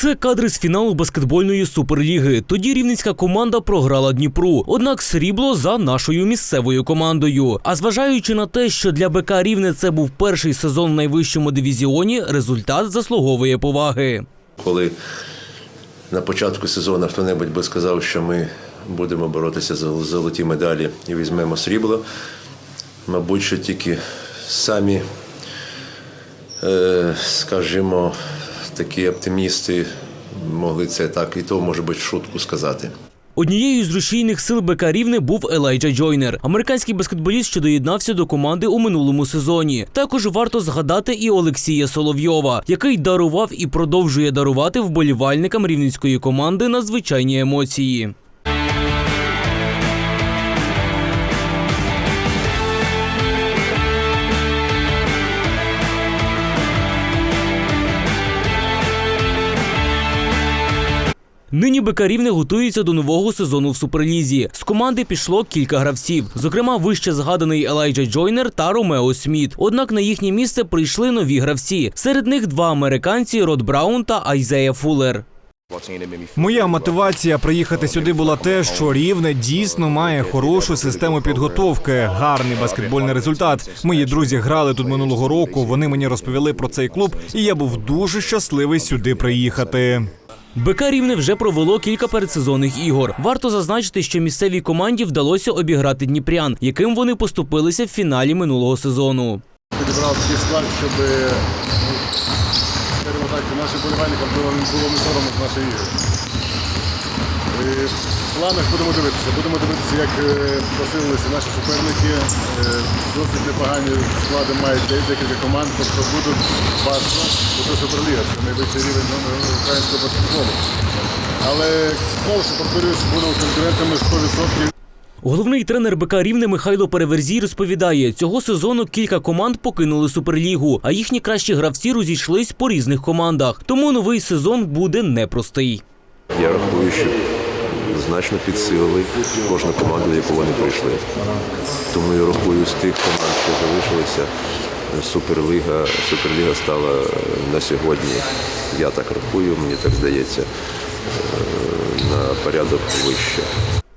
Вже кадри з фіналу баскетбольної суперліги. Тоді рівненська команда програла Дніпру, однак срібло за нашою місцевою командою. А зважаючи на те, що для БК Рівне це був перший сезон в найвищому дивізіоні, результат заслуговує поваги. Коли на початку сезону хто-небудь би сказав, що ми будемо боротися за золоті медалі і візьмемо срібло, мабуть, що тільки самі, е, скажімо, такі оптимісти могли це так і то, може бути, в шутку сказати. Однією з рушійних сил БК Рівне був Елайджа Джойнер, американський баскетболіст, що доєднався до команди у минулому сезоні. Також варто згадати і Олексія Соловйова, який дарував і продовжує дарувати вболівальникам рівненської команди надзвичайні емоції. Нині БК Рівне готується до нового сезону в Суперлізі. З команди пішло кілька гравців, зокрема вище згаданий Елайджа Джойнер та Ромео Сміт. Однак на їхнє місце прийшли нові гравці. Серед них два американці Род Браун та Айзея Фуллер. Моя мотивація приїхати сюди була те, що рівне дійсно має хорошу систему підготовки, гарний баскетбольний результат. Мої друзі грали тут минулого року. Вони мені розповіли про цей клуб, і я був дуже щасливий сюди приїхати. БК Рівне вже провело кілька передсезонних ігор. Варто зазначити, що місцевій команді вдалося обіграти Дніпрян, яким вони поступилися в фіналі минулого сезону. підібрав такий склад, щоб ну, скажімо нашим болівальникам було не соромно з нашої ігри. В планах будемо дивитися. Будемо дивитися, як е, посилилися наші суперники. Е, Досить непогані склади мають де- декілька команд, тобто будуть важко, бо це суперліга, це найвищий рівень ну, українського баскетболу. Але ж повторюсь, будемо конкурентами 100%. Головний тренер БК Рівне Михайло Переверзій розповідає, цього сезону кілька команд покинули суперлігу, а їхні кращі гравці розійшлись по різних командах. Тому новий сезон буде непростий. Я рахую, що значно підсилили кожну команду, в яку вони прийшли. Тому я рахую з тих команд, що залишилися, Суперліга, Суперліга стала е, на сьогодні, я так рахую, мені так здається, е, на порядок вище.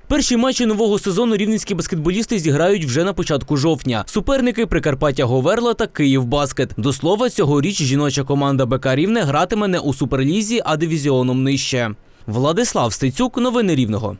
Перші матчі нового сезону рівненські баскетболісти зіграють вже на початку жовтня. Суперники Прикарпаття Говерла та Київ Баскет. До слова, цьогоріч жіноча команда БК Рівне гратиме не у суперлізі, а дивізіоном нижче. Владислав Стецюк, новини Рівного.